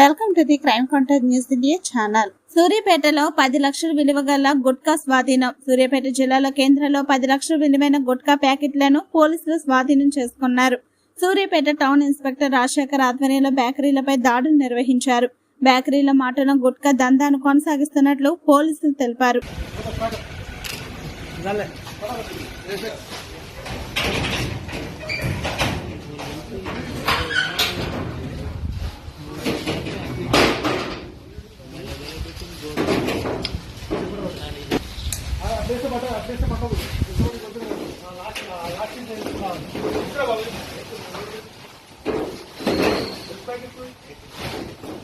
Welcome to the crime contact news India channel. సూర్యాపేటలో పది లక్షల విలువ గల గుట్కా స్వాధీనం. సూర్యాపేట జిల్లాలో కేంద్రంలో పది లక్షల విలువైన గుట్కా ప్యాకెట్లను పోలీసులు స్వాధీనం చేసుకున్నారు. సూర్యాపేట టౌన్ ఇన్స్పెక్టర్ రాజశేఖర్ ఆధ్వర్యంలో బేకరీలపై దాడులు నిర్వహించారు. బేకరీల మాటను గుట్కా దందాను కొనసాగిస్తున్నట్లు పోలీసులు తెలిపారు.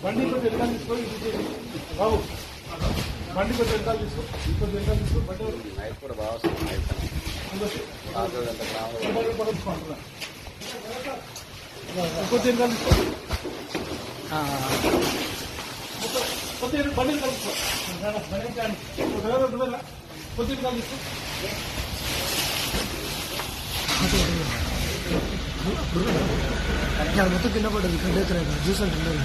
బండి కొంచెం వెనకాల తీసుకో. బాబు బండి కొంచెం వెనకాల తీసుకో కొంచెం వెనకాల తీసుకో బండి? నైట్ కూడా బాగా ఇంకొచ్చి. రాత్రి ఎంత గ్రాములు బండి 호텔 가겠어? 예. 야, 어떻게 끝나버렸니? 근데 그래, 주선 좀 내려.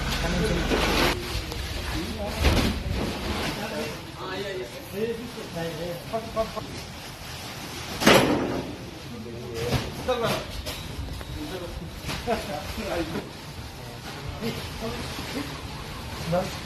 아, 예, 예. 네, 네. 팍, 팍, 팍. 잠깐만. 아, 이거. 네.